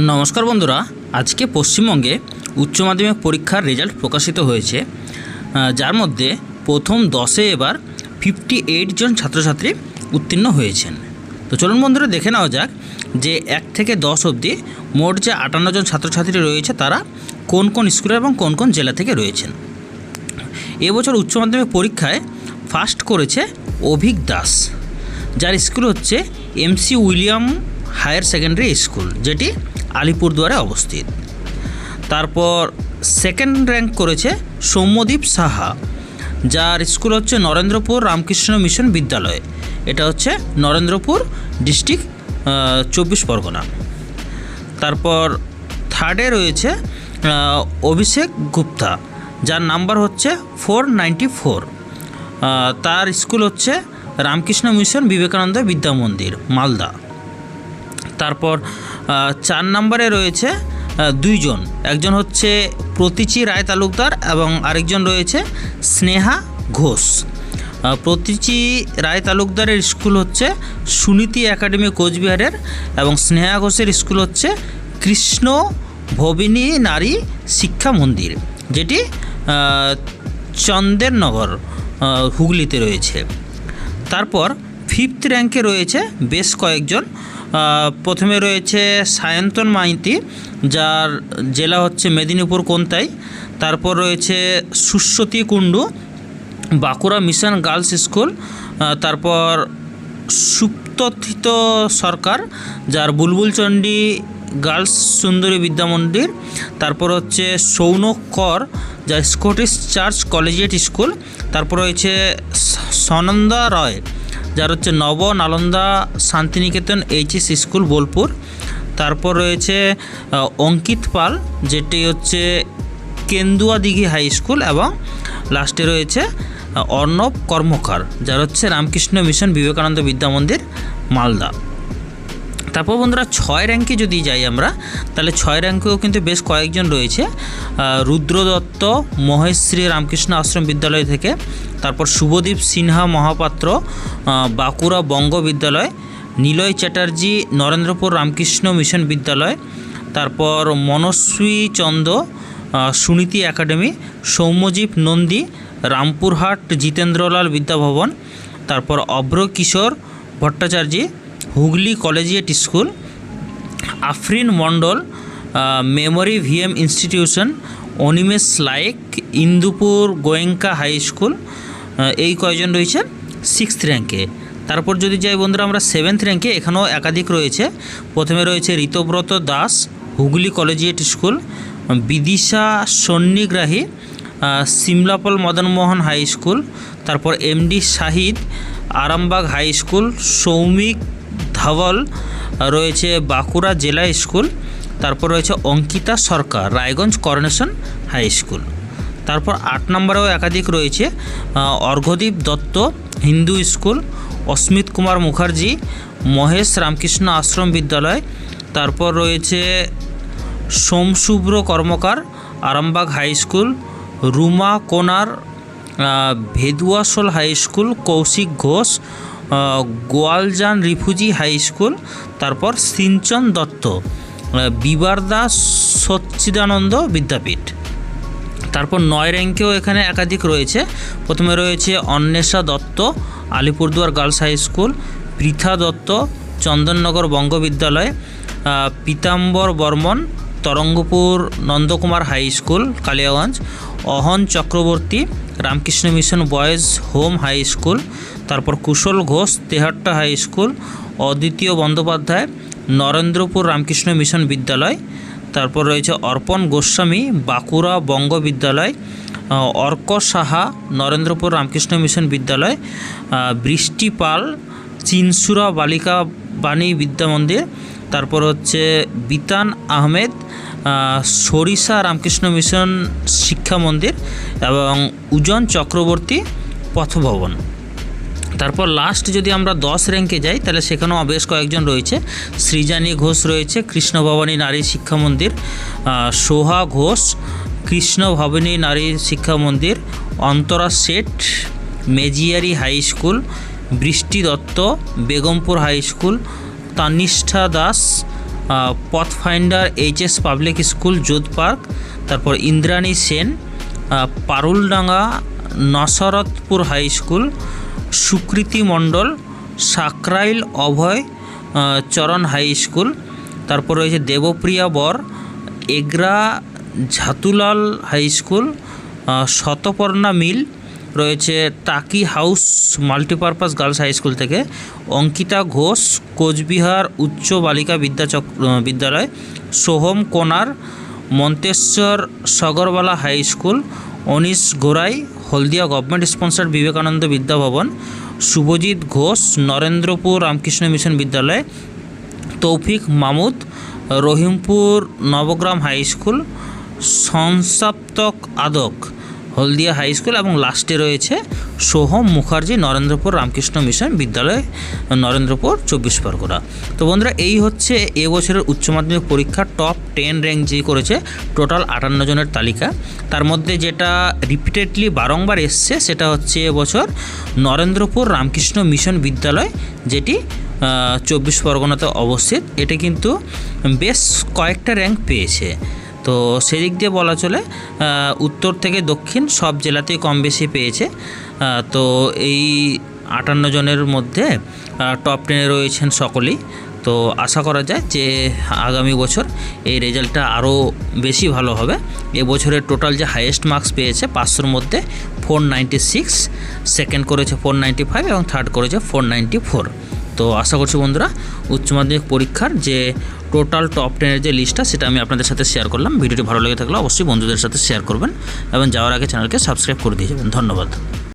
নমস্কার বন্ধুরা, আজকে পশ্চিমবঙ্গে উচ্চ মাধ্যমিক পরীক্ষার রেজাল্ট প্রকাশিত হয়েছে যার মধ্যে প্রথম দশে এবার ফিফটি এইট জন ছাত্রছাত্রী উত্তীর্ণ হয়েছেন। তো চলুন বন্ধুরা, দেখে নেওয়া যাক যে এক থেকে দশ অবধি মোট যে আটান্ন জন ছাত্রছাত্রী রয়েছে, তারা কোন কোন স্কুলে এবং কোন কোন জেলা থেকে রয়েছেন। এবছর উচ্চ মাধ্যমিক পরীক্ষায় ফার্স্ট করেছে অভিক দাস, যার স্কুল হচ্ছে MC William higher secondary school, যেটি আলিপুরদুয়ারে অবস্থিত। তারপর সেকেন্ড র্যাঙ্ক করেছে সৌম্যদীপ সাহা, যার স্কুল হচ্ছে নরেন্দ্রপুর রামকৃষ্ণ মিশন বিদ্যালয়। এটা হচ্ছে নরেন্দ্রপুর ডিস্ট্রিক্ট চব্বিশ পরগনা। তারপর থার্ডে রয়েছে অভিষেক গুপ্তা, যার নাম্বার হচ্ছে ফোর নাইনটি ফোর তার স্কুল হচ্ছে রামকৃষ্ণ মিশন বিবেকানন্দ বিদ্যা মন্দির, মালদা। তারপর চার নম্বরে রয়েছে দুইজন। একজন হচ্ছে প্রতীচি রায় তালুকদার এবং আরেকজন রয়েছে স্নেহা ঘোষ। প্রতীচি রায় তালুকদারের স্কুল হচ্ছে সুনীতি একাডেমি কোচবিহারের এবং স্নেহা ঘোষের স্কুল হচ্ছে কৃষ্ণ ভবিনী নারী শিক্ষা মন্দির, যেটি চন্দেরনগর হুগলিতে রয়েছে। তারপর ফিফথ র্যাঙ্কে রয়েছে বেশ কয়েকজন প্রথমে রয়েছে সায়ন্তন মাইতি, যার জেলা হচ্ছে মেদিনীপুর কোনতাই। তারপর রয়েছে Suswati Kundu, Bankura mission girls school তারপর সুপ্তথিত সরকার, যার বুলবুলচণ্ডী গার্লস সুন্দরী বিদ্যা মন্দির। তারপর হচ্ছে সৌনক কর, যা স্কটিশ চার্চ কলেজিয়েট স্কুল। তারপর রয়েছে সনন্দা রয় যার হচ্ছে নব, নালন্দা, শান্তিনিকেতন, এইচএস স্কুল, বোলপুর। তারপর রয়েছে অঙ্কিত পাল, যেটি হচ্ছে কেন্দুয়া দিঘি হাই স্কুল এবং লাস্টে রয়েছে অর্ণব কর্মকার, যার হচ্ছে রামকৃষ্ণ মিশন বিবেকানন্দ বিদ্যা মন্দির, মালদা। তারপর বন্ধুরা ছয় র্যাঙ্কে যদি যাই আমরা, তাহলে ছয় র্যাঙ্কেও কিন্তু বেশ কয়েকজন রয়েছে। রুদ্র দত্ত মহেশশ্রী রামকৃষ্ণ আশ্রম বিদ্যালয় থেকে, তারপর শুভদীপ সিনহা মহাপাত্র বাঁকুড়া বঙ্গ বিদ্যালয়, নিলয় চ্যাটার্জি, নরেন্দ্রপুর রামকৃষ্ণ মিশন বিদ্যালয়, তারপর মনস্বী চন্দ সুনীতি একাডেমি সৌম্যজীব নন্দী, রামপুরহাট জিতেন্দ্রলাল বিদ্যাভবন, তারপর Abhra Kishore Bhattacharya Hooghly collegiate school, Afrin Mondal memorial VM institution, Animesh Laik Indupur Goenka high school এই কয়জন রয়েছে? সিক্সথ র্যাঙ্কে তারপর যদি যাই বন্ধুরা, আমরা সেভেন্থ র্যাঙ্কে এখানেও একাধিক রয়েছে। প্রথমে রয়েছে Ritabrata Das, Hooghly collegiate school, Bidisha Sannigrahi Simlapal Madanmohan high school, তারপর MD Shahid, Arambagh high school, Soumik Dhawal রয়েছে বাঁকুড়া জেলা স্কুল তারপর রয়েছে Ankita Sarkar Raiganj coronation high school. তারপর আট নম্বরেও একাধিক রয়েছে আহ, অর্ঘ্যদীপ দত্ত হিন্দু স্কুল অস্মিত কুমার মুখার্জি মহেশ রামকৃষ্ণ আশ্রম বিদ্যালয় তারপর রয়েছে সোমশুভ্র কর্মকার আরামবাগ হাই স্কুল রুমা কোনার আহ, Bheduasol high school Koushik Ghosh Goaljan refugee high school, তারপর সিঞ্চন দত্ত বিবারদা সচ্চিদানন্দ বিদ্যাপীঠ। তারপর নয় র্যাঙ্কেও এখানে একাধিক রয়েছে। প্রথমে রয়েছে Anwesha Dutta, Alipurduar girls high school, Pritha Dutta, Chandannagar Banga Vidyalaya Pitambar Barman, Tarangapur Nandakumar high school, Kaliaganj. Ahan Chakraborty, Ramakrishna mission boys home high school, তারপর Kushal Ghosh Tehatta high school, অদ্বিতীয় বন্দ্যোপাধ্যায়, নরেন্দ্রপুর রামকৃষ্ণ মিশন বিদ্যালয়, তারপর রয়েছে অর্পণ গোস্বামী, বাঁকুড়া বঙ্গ বিদ্যালয় অর্ক সাহা, নরেন্দ্রপুর রামকৃষ্ণ মিশন বিদ্যালয় বৃষ্টি পাল চিনসুরা বালিকা বাণী বিদ্যা মন্দির, তারপর হচ্ছে বিতান আহমেদ সরিষা রামকৃষ্ণ মিশন শিক্ষা মন্দির এবং উজন চক্রবর্তী পথভবন। তারপর লাস্ট যদি আমরা দশ র্যাঙ্কে যাই, তাহলে সেখানেও বেশ কয়েকজন রয়েছে। সৃজানী ঘোষ রয়েছে, কৃষ্ণ ভবানী নারী শিক্ষা মন্দির সোহা Ghosh, Krishna Bhabani Nari Shiksha Mandir, Antara Sheth, Mejiari high school Brishti Dutta, Begampur high school, Tanishtha Das pathfinder HS public school Jodhpur park, তারপর Indrani Sen Paruldanga, Nasratpur high school, Sukriti Mondal, Sankrail Abhay Charan high school, তারপর রয়েছে Debpriya Bar, Egra Jhatulal high school শতপর্ণা মিল রয়েছে Taki house multipurpose girls high school থেকে। অঙ্কিতা ঘোষ, কোচবিহার উচ্চ বালিকা Vidyachak Vidyalaya. Soham Konar, Manteswar Sagarbala high school. Anish Gorai Haldia government sponsored Vivekananda Vidyabhavan Shubhajit Ghosh, Narendrapur Ramakrishna mission Vidyalaya. Toufiq Mamud, Rahimpur Nabagram high school. Sansaptak Adak. Haldia high school এবং লাস্টে রয়েছে Soham Mukherjee Narendrapur Ramakrishna mission Vidyalaya, Narendrapur চব্বিশ পরগনা। তো বন্ধুরা, এই হচ্ছে এবছরের উচ্চ মাধ্যমিক পরীক্ষার টপ টেন র্যাঙ্ক যে করেছে টোটাল আটান্ন জনের তালিকা। তার মধ্যে যেটা রিপিটেডলি বারংবার এসছে, সেটা হচ্ছে এবছর নরেন্দ্রপুর রামকৃষ্ণ মিশন বিদ্যালয়, যেটি চব্বিশ পরগনাতে অবস্থিত। এটা কিন্তু বেশ কয়েকটা র্যাঙ্ক পেয়েছে। তো সেদিক দিয়ে বলা চলে উত্তর থেকে দক্ষিণ সব জেলাতেই কম বেশি পেয়েছে। তো এই আটান্ন জনের মধ্যে টপ টেনে রয়েছেন সকলেই। তো আশা করা যায় যে আগামী বছর এই রেজাল্টটা আরও বেশি ভালো হবে। এবছরের টোটাল যে হাইয়েস্ট মার্কস পেয়েছে পাঁচশোর মধ্যে ফোর নাইনটি সিক্স সেকেন্ড করেছে ফোর নাইনটি ফাইভ এবং থার্ড করেছে ফোর নাইনটি ফোর তো আশা করছি বন্ধুরা উচ্চ মাধ্যমিক পরীক্ষার যে টোটাল টপ টেনের যে লিস্টটা সেটা আমি আপনাদের সাথে শেয়ার করলাম। ভিডিওটি ভালো লেগে থাকলে অবশ্যই বন্ধুদের সাথে শেয়ার করবেন এবং যাওয়ার আগে চ্যানেলকে সাবস্ক্রাইব করে দিয়ে যাবেন। ধন্যবাদ।